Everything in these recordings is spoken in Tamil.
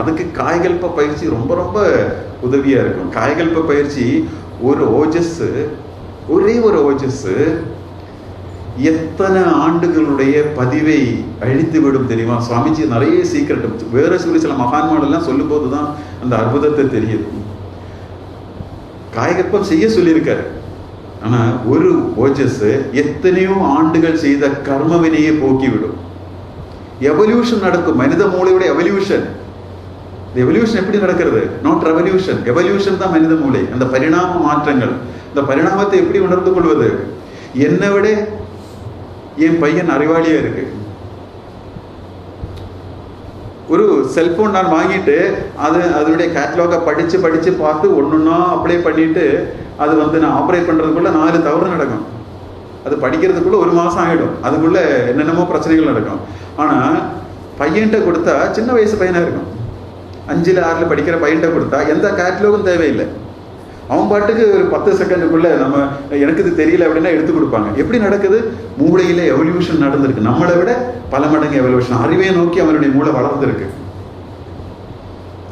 அதுக்கு காய்கல்ப பயிற்சி ரொம்ப ரொம்ப உதவியா இருக்கும். காய்கல்ப பயிற்சி ஒரு ஓஜஸ் ஒரே ஒரு ஓஜஸ் எத்தனை ஆண்டுகளுடைய பதிவை அழித்து விடும் தெரியுமா? சுவாமிஜி நிறைய சீக்கிரட் வேற சொல்லி சில மகான்மாரெல்லாம் சொல்லும்போது தான் அந்த அற்புதத்தை தெரியுது. காயகற்பம் செய்ய சொல்லியிருக்காரு. ஆனா ஒரு ஓஜஸ் எத்தனையோ ஆண்டுகள் செய்த கர்மவினையை போக்கிவிடும். எவல்யூஷன் நடக்கும். மனித மூளையோட எவல்யூஷன் எவல்யூஷன் எப்படி நடக்கிறது? நாட் ரெவல்யூஷன் எவல்யூஷன் தான் மனித மூளை. அந்த பரிணாம மாற்றங்கள். இந்த பரிணாமத்தை எப்படி உணர்ந்து கொள்வது? என்னை விட என் பையன் அறிவாளியா இருக்கு. ஒரு செல்போன் நான் வாங்கிட்டு அது அதனுடைய கேட்லாகை படித்து படித்து பார்த்து ஒன்றுன்னா அப்ளை பண்ணிட்டு அது வந்து நான் ஆப்ரேட் பண்ணுறதுக்குள்ளே நாலு தவறு நடக்கும். அது படிக்கிறதுக்குள்ளே ஒரு மாதம் ஆகிடும் அதுக்குள்ளே என்னென்னமோ பிரச்சனைகள் நடக்கும். ஆனால் பையன்கிட்ட கொடுத்தா சின்ன வயசு பையனாக இருக்கும். அஞ்சில் ஆறில் படிக்கிற பையன்கிட்ட கொடுத்தா எந்த கேட்லாகும் தேவையில்லை. அவன் பாட்டுக்கு ஒரு பத்து செகண்டுக்குள்ள நம்ம எனக்கு இது தெரியல அப்படின்னா எடுத்து கொடுப்பாங்க. எப்படி நடக்குது? மூளையில எவல்யூஷன் நடந்திருக்கு. நம்மளை விட பல மடங்கு எவல்யூஷன் அறிவை நோக்கி அவனுடைய மூளை வளர்ந்திருக்கு.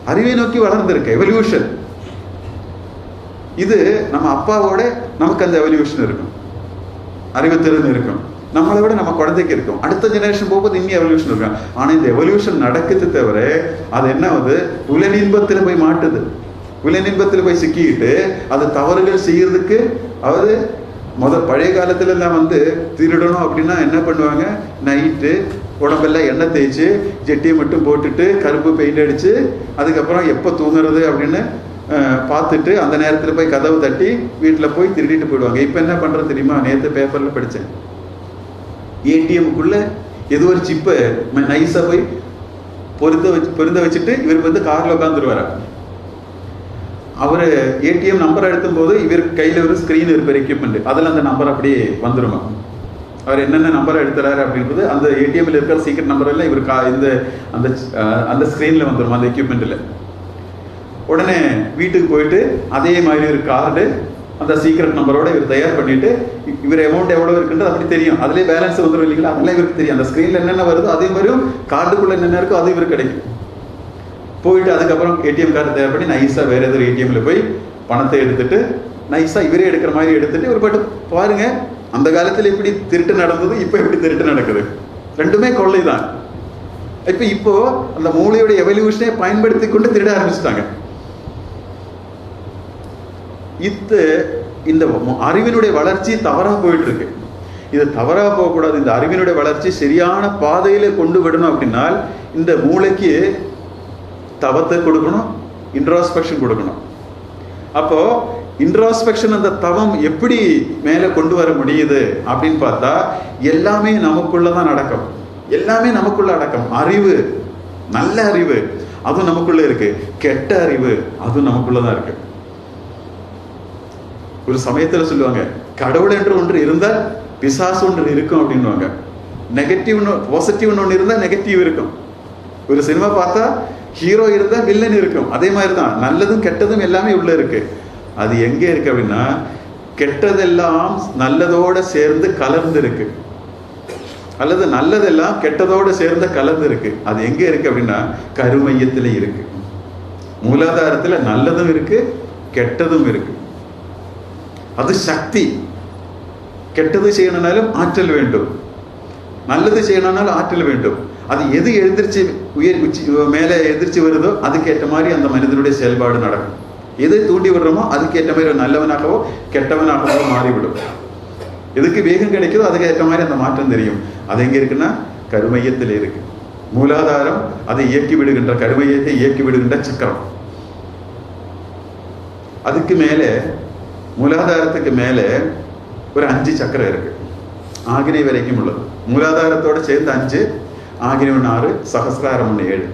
அறிவை நோக்கி வளர்ந்திருக்கு. எவல்யூஷன் இது நம்ம அப்பாவோட நமக்கு அந்த எவல்யூஷன் இருக்கும். அறிவுத்திறன் இருக்கும். நம்மளை விட நம்ம குழந்தைக்கு இருக்கும். அடுத்த ஜெனரேஷன் போகும்போது இன்னும் எவல்யூஷன் இருக்கும். ஆனால் இந்த எவல்யூஷன் நடக்குது தவிர அது என்ன ஆகுது? உலநின்பத்தில் போய் மாட்டுது. உலநின்பத்தில் போய் சிக்கிக்கிட்டு அது தவறுகள் செய்யறதுக்கு அதாவது முதல் பழைய காலத்துல எல்லாம் வந்து திருடணும் அப்படின்னா என்ன பண்ணுவாங்க? நைட்டு உடம்பெல்லாம் எண்ணெய் தேய்ச்சி ஜெட்டியை மட்டும் போட்டுட்டு கருப்பு பெயிண்ட் அடிச்சு அதுக்கப்புறம் எப்போ தூங்குறது அப்படின்னு பார்த்துட்டு அந்த நேரத்தில் போய் கதவு தட்டி வீட்டில் போய் திருடிட்டு போயிடுவாங்க. இப்போ என்ன பண்ணுறது தெரியுமா? நேற்று பேப்பரில் படித்தேன் ஏடிஎம்குள்ள ஏதோ ஒரு சிப்பை நைஸாக போய் பொருந்த வச்சு பொருந்த வச்சுட்டு இவர் வந்து காரில் உட்காந்துருவாரா அவர் ஏடிஎம் நம்பர் எடுத்தும் போது இவர் கையில் ஒரு ஸ்க்ரீன் இருப்பார் எக்யூப்மெண்ட் அதில் அந்த நம்பர் அப்படியே வந்துருமா? அவர் என்னென்ன நம்பர் எடுத்துறாரு அப்படின்றது அந்த ஏடிஎம்ல இருக்கிற சீக்கிரம் நம்பர் எல்லாம் இவர் கா இந்த அந்த அந்த ஸ்க்ரீனில் வந்துரும் அந்த எக்யூப்மெண்ட்டில் உடனே வீட்டுக்கு போயிட்டு அதே மாதிரி ஒரு கார்டு அந்த சீக்ரெட் நம்பரோட இவர் தயார் பண்ணிட்டு இவர் அமௌண்ட் எவ்வளோ இருக்குன்றது அப்படி தெரியும். அதுலேயே பேலன்ஸ் வந்துடும் இல்லைங்களா? அதெல்லாம் இவருக்கு தெரியும். அந்த ஸ்க்ரீனில் என்னென்ன வருதோ அதே மாதிரியும் கார்டுக்குள்ளே என்னென்ன இருக்கோ அது இவருக்கு கிடைக்கும். போயிட்டு அதுக்கப்புறம் ஏடிஎம் கார்டு தயார் பண்ணி நைஸாக வேறு ஏதோ ஏடிஎம்ல போய் பணத்தை எடுத்துட்டு நைஸாக இவரே எடுக்கிற மாதிரி எடுத்துட்டு இவர் பாட்டு பாருங்க அந்த காலத்தில் எப்படி திருட்டு நடந்தது இப்போ எப்படி திருட்டு நடக்குது. ரெண்டுமே கொள்ளை தான் இப்போ இப்போ அந்த மூளையோட எவல்யூஷனே பயன்படுத்தி கொண்டு திருட ஆரம்பிச்சிட்டாங்க. இத்து இந்த அறிவினுடைய வளர்ச்சி தவறாக போயிட்டு இருக்கு இது தவறாக போகக்கூடாது. இந்த அறிவினுடைய வளர்ச்சி சரியான பாதையில கொண்டு விடணும் அப்படின்னால் இந்த மூளைக்கு தவத்தை கொடுக்கணும் இன்ட்ராஸ்பெக்ஷன் கொடுக்கணும். அப்போ இன்ட்ராஸ்பெக்ஷன் அந்த தவம் எப்படி மேலே கொண்டு வர முடியுது அப்படின்னு பார்த்தா எல்லாமே நமக்குள்ள தான் நடக்கும் எல்லாமே நமக்குள்ள அடக்கம். அறிவு நல்ல அறிவு அதுவும் நமக்குள்ள இருக்கு. கெட்ட அறிவு அதுவும் நமக்குள்ள தான் இருக்கு. ஒரு சமயத்தில் சொல்லுவாங்க கடவுள் என்று ஒன்று இருந்தால் பிசாசு ஒன்று இருக்கும் அப்படின்னுவாங்க. நெகட்டிவ் பாசிட்டிவ்னு ஒன்று இருந்தால் நெகட்டிவ் இருக்கும். ஒரு சினிமா பார்த்தா ஹீரோ இருந்தால் வில்லன் இருக்கும். அதே மாதிரி தான் நல்லதும் கெட்டதும் எல்லாமே உள்ளே இருக்கு. அது எங்கே இருக்கு அப்படின்னா கெட்டதெல்லாம் நல்லதோடு சேர்ந்து கலர்ந்து இருக்கு. அல்லது நல்லதெல்லாம் கெட்டதோடு சேர்ந்து கலந்து இருக்கு. அது எங்கே இருக்கு அப்படின்னா கருமையத்தில் இருக்கு. மூலாதாரத்தில் நல்லதும் இருக்கு கெட்டதும் இருக்கு. அது சக்தி. கெட்டது செய்யணும்னாலும் ஆற்றல் வேண்டும். நல்லது செய்யணும்னாலும் ஆற்றல் வேண்டும். அது எது எழுந்திரிச்சு உயர் உச்சி மேலே எழுந்திரிச்சு வருதோ அதுக்கேற்ற மாதிரி அந்த மனிதனுடைய செயல்பாடு நடக்கும். எது தூண்டி விடுறோமோ அதுக்கேற்ற மாதிரி ஒரு நல்லவனாகவோ கெட்டவனாகவோ மாறிவிடும். எதுக்கு வேகம் கிடைக்குதோ அதுக்கேற்ற மாதிரி அந்த மாற்றம் தெரியும். அது எங்கே இருக்குன்னா கருமையத்தில் இருக்கு. மூலாதாரம் அதை இயக்கி விடுகின்ற கருமையத்தை இயக்கி விடுகின்ற சக்கரம். அதுக்கு மேலே மூலாதாரத்துக்கு மேலே ஒரு அஞ்சு சக்கரம் இருக்கு. ஆகினை வரைக்கும் உள்ளது. மூலாதாரத்தோடு சேர்ந்து அஞ்சு ஆகினை ஒன்று ஆறு சகசிராரம் ஒன்று ஏழு.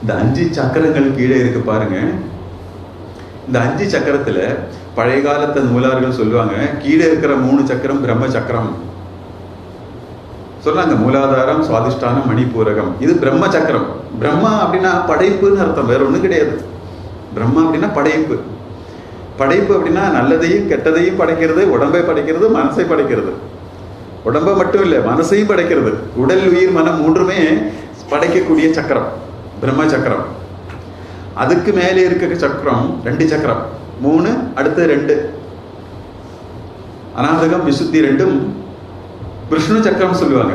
இந்த அஞ்சு சக்கரங்கள் கீழே இருக்கு பாருங்க. இந்த அஞ்சு சக்கரத்துல பழைய காலத்து மூலார்கள் சொல்லுவாங்க கீழே இருக்கிற மூணு சக்கரம் பிரம்ம சக்கரம். சொன்னாங்க மூலாதாரம் சுவாதிஷ்டானம் மணிபூரகம் இது பிரம்ம சக்கரம். பிரம்மா அப்படின்னா படைப்புன்னு அர்த்தம் வேற ஒன்றும் கிடையாது. பிரம்மா அப்படின்னா படைப்பு. படைப்பு அப்படின்னா நல்லதையும் கெட்டதையும் படைக்கிறது உடம்பை படைக்கிறது மனசை படைக்கிறது. உடம்பை மட்டும் இல்லை மனசையும் படைக்கிறது. உடல் உயிர் மனம் மூன்றுமே படைக்கக்கூடிய சக்கரம் பிரம்ம சக்கரம். அதுக்கு மேலே இருக்க சக்கரம் ரெண்டு சக்கரம். மூணு அடுத்து ரெண்டு. அநாதகம் விசுத்தி ரெண்டும் விஷ்ணு சக்கரம் சொல்லுவாங்க.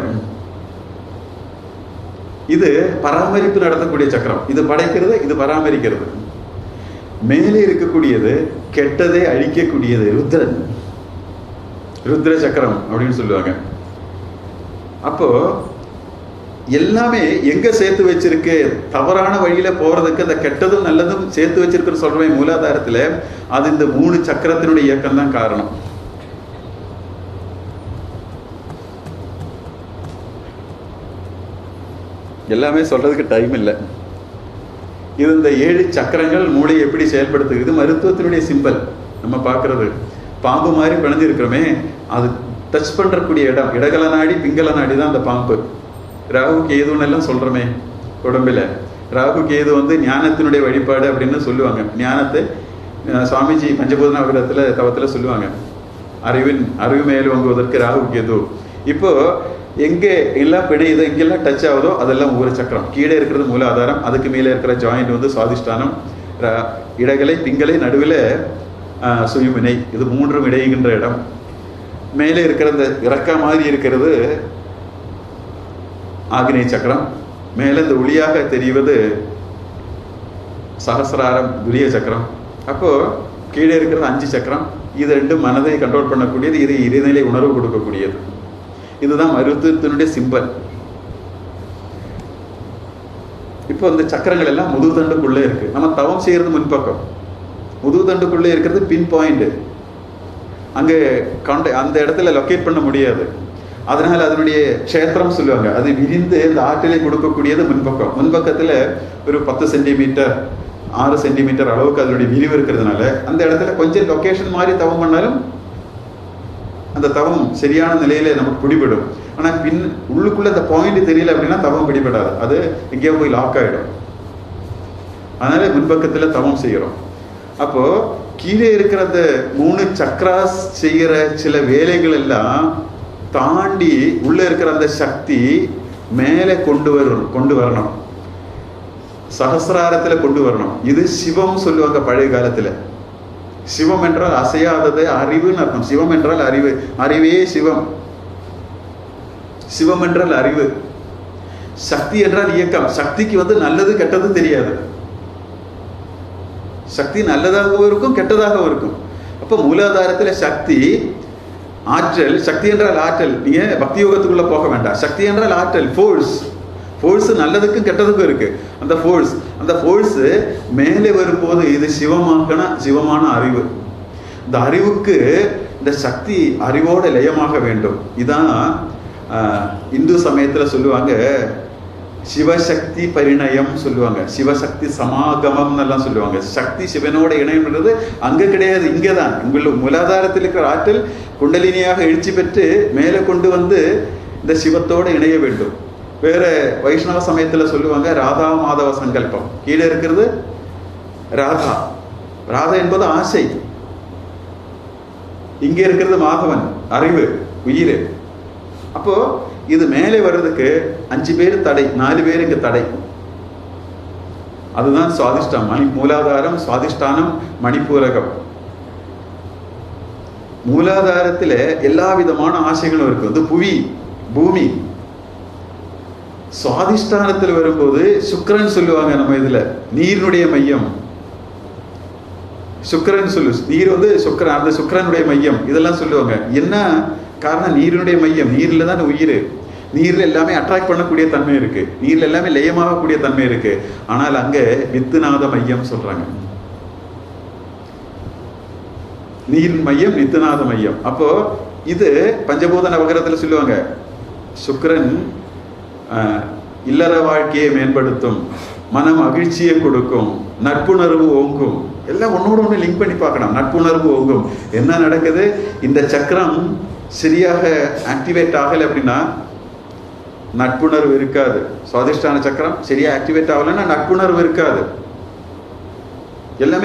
இது பராமரிப்பு நடத்தக்கூடிய சக்கரம். இது படைக்கிறது இது பராமரிக்கிறது. மேலே இருக்கக்கூடியது கெட்டதை அழிக்கக்கூடியது ருத்ரன். ருத்ர சக்கரம் அப்படின்னு சொல்லுவாங்க. அப்போ எல்லாமே எங்க சேர்த்து வச்சிருக்கு? தவறான வழியில போறதுக்கு அந்த கெட்டதும் நல்லதும் சேர்த்து வச்சிருக்குன்னு சொல்றேன் மூலாதாரத்துல அது இந்த மூணு சக்கரத்தினுடைய இயக்கம் தான் காரணம். எல்லாமே சொல்றதுக்கு டைம் இல்லை. இருந்த ஏழு சக்கரங்கள் மூளை எப்படி செயல்படுத்துது இது மருத்துவத்தினுடைய சிம்பல் நம்ம பார்க்கறது. பாம்பு மாதிரி பிணைஞ்சிருக்கிறோமே. அது டச் பண்ணுறக்கூடிய இடம். இடகல நாடி பிங்கல நாடி தான் அந்த பாம்பு. ராகு கேதுன்னு எல்லாம் சொல்கிறோமே உடம்புல. ராகு கேது வந்து ஞானத்தினுடைய வழிபாடு அப்படின்னு சொல்லுவாங்க. ஞானத்தை சுவாமிஜி பஞ்சபூத நகரத்துல சொல்லுவாங்க. அறிவின் அறிவு மேல் வாங்குவதற்கு ராகு கேது. இப்போது எங்கே எல்லாம் பிணையுதோ எங்கெல்லாம் டச் ஆகுதோ அதெல்லாம் ஒவ்வொரு சக்கரம். கீழே இருக்கிறது மூல ஆதாரம் அதுக்கு மேலே இருக்கிற ஜாயிண்ட் வந்து சுவாதிஷ்டானம் ர- இடகலை பிங்கலை நடுவில் சுயமினை இது மூன்றும் இடையுகின்ற இடம். மேலே இருக்கிற இந்த இறக்கா மாதிரி இருக்கிறது ஆக்னேய சக்கரம். மேலே இந்த ஒளியாக தெரிவது சகசிராரம் துரிய சக்கரம். அப்போது கீழே இருக்கிறது அஞ்சு சக்கரம். இது ரெண்டும் மனதை கண்ட்ரோல் பண்ணக்கூடியது இது இறைநிலை உணர்வு கொடுக்கக்கூடியது. இதுதான் மருத்துவத்தினுடைய சிம்பல் இப்போ இந்த சக்கரங்கள் எல்லாம் முதுகுதண்டுக்குள்ளே இருக்கு. நம்ம தவம் செய்யறது முன்பக்கம். முதுகுதண்டுக்குள்ளே இருக்கிறது பின் பாயிண்ட் அங்கே கண்ட அந்த இடத்துல லொக்கேட் பண்ண முடியாது. அதனால் அதனுடைய க்ஷேத்திரம் சொல்லுவாங்க. அது விரிந்து இந்த ஆற்றலை கொடுக்கக்கூடியது முன்பக்கம். முன்பக்கத்தில் ஒரு பத்து சென்டிமீட்டர் ஆறு சென்டிமீட்டர் அளவுக்கு அதனுடைய விரிவு இருக்கிறதுனால அந்த இடத்துல கொஞ்சம் லொக்கேஷன் மாதிரி தவம் பண்ணாலும் அந்த தவம் சரியான நிலையில நமக்கு பிடிபடும். ஆனா பின் உள்ளுக்குள்ள அந்த பாயிண்ட் தெரியல அப்படின்னா தவம் பிடிபடாது. அது எங்கேயோ போய் லாக் ஆயிடும். அதனால முன்பக்கத்துல தவம் செய்யறோம். அப்போ கீழே இருக்கிற அந்த மூணு சக்கராஸ் செய்யற சில வேலைகள் எல்லாம் தாண்டி உள்ள இருக்கிற அந்த சக்தி மேலே கொண்டு வரணும் கொண்டு வரணும். சகசிராரத்துல கொண்டு வரணும். இது சிவம் சொல்லுவாங்க பழைய காலத்துல. சிவம் என்றால் அசையாதது அறிவுன்னு அர்த்தம். சிவம் என்றால் அறிவு. அறிவே சிவம். சிவம் என்றால் அறிவு. சக்தி என்றால் இயக்கம். சக்திக்கு வந்து நல்லது கெட்டது தெரியாது. சக்தி நல்லதாகவும் இருக்கும் கெட்டதாகவும் இருக்கும். அப்போ மூலாதாரத்தில் சக்தி ஆற்றல் சக்தி என்றால் ஆற்றல். நீங்க பக்தி யோகத்துக்குள்ள போக வேண்டாம். சக்தி என்றால் ஆற்றல் ஃபோர்ஸ் ஃபோர்ஸ் நல்லதுக்கும் கெட்டதுக்கும் இருக்கு. அந்த ஃபோர்ஸ் அந்த ஃபோர்ஸ் மேலே வரும்போது இது சிவமாக்கன சிவமான அறிவு. இந்த அறிவுக்கு இந்த சக்தி அறிவோட லயமாக வேண்டும். இதான் இந்து சமயத்துல சொல்லுவாங்க சிவசக்தி பரிணயம் சொல்லுவாங்க. சிவசக்தி சமாகமம் எல்லாம் சொல்லுவாங்க. சக்தி சிவனோட இணையம்ன்றது அங்க கிடையாது இங்கே தான். உங்கள் மூலாதாரத்தில் இருக்கிற ஆற்றல் குண்டலினியாக எழுச்சி பெற்று மேலே கொண்டு வந்து இந்த சிவத்தோட இணைய வேண்டும். வேற வைஷ்ணவ சமயத்துல சொல்லுவாங்க ராதா மாதவ சங்கல்பம். கீழே இருக்கிறது ராதா. ராதா என்பது ஆசை. இங்கே இருக்கிறது மாதவன் அறிவு உயிர். அப்போ இது மேலே வர்றதுக்கு அஞ்சு பேர் தடை நாலு பேர் இங்கே தடை. அதுதான் சுவாதிஷ்டம் மணி மூலாதாரம் சுவாதிஷ்டானம் மணிப்பூரகம். மூலாதாரத்தில் எல்லா விதமான ஆசைகளும் இருக்கு. வந்து புவி பூமி சுவாதிஷ்டானத்தில் வரும்போது சுக்கரன் சொல்லுவாங்க நம்ம இதில் நீரினுடைய மையம். சுக்கரன் சொல்லு நீர் வந்து சுக்கரன் அந்த சுக்கரனுடைய மையம் இதெல்லாம் சொல்லுவாங்க. என்ன காரணம்? நீரினுடைய மையம். நீரில் தான் உயிர். நீரில் எல்லாமே அட்ராக்ட் பண்ணக்கூடிய தன்மை இருக்கு. நீரில் எல்லாமே லயமாகக்கூடிய தன்மை இருக்கு. ஆனால் அங்கே வித்துநாத மையம் சொல்றாங்க. நீரின் மையம் நித்துநாத மையம். அப்போ இது பஞ்சபூத நவகரத்தில் சொல்லுவாங்க. சுக்கரன் இல்லற வாழ்க்கையை மேம்படுத்தும் மன மகிழ்ச்சியை கொடுக்கும் நட்புணர்வு ஓங்கும். எல்லாம் ஒன்றோட ஒன்று லிங்க் பண்ணி பார்க்கணும். நட்புணர்வு ஓங்கும். என்ன நடக்குது? இந்த சக்கரம் சரியாக ஆக்டிவேட் ஆகலை அப்படின்னா நட்புணர்வு இருக்காது. சுவாதிஷ்டான சக்கரம் சரியாக ஆக்டிவேட் ஆகலைன்னா நட்புணர்வு இருக்காது. எல்லாமே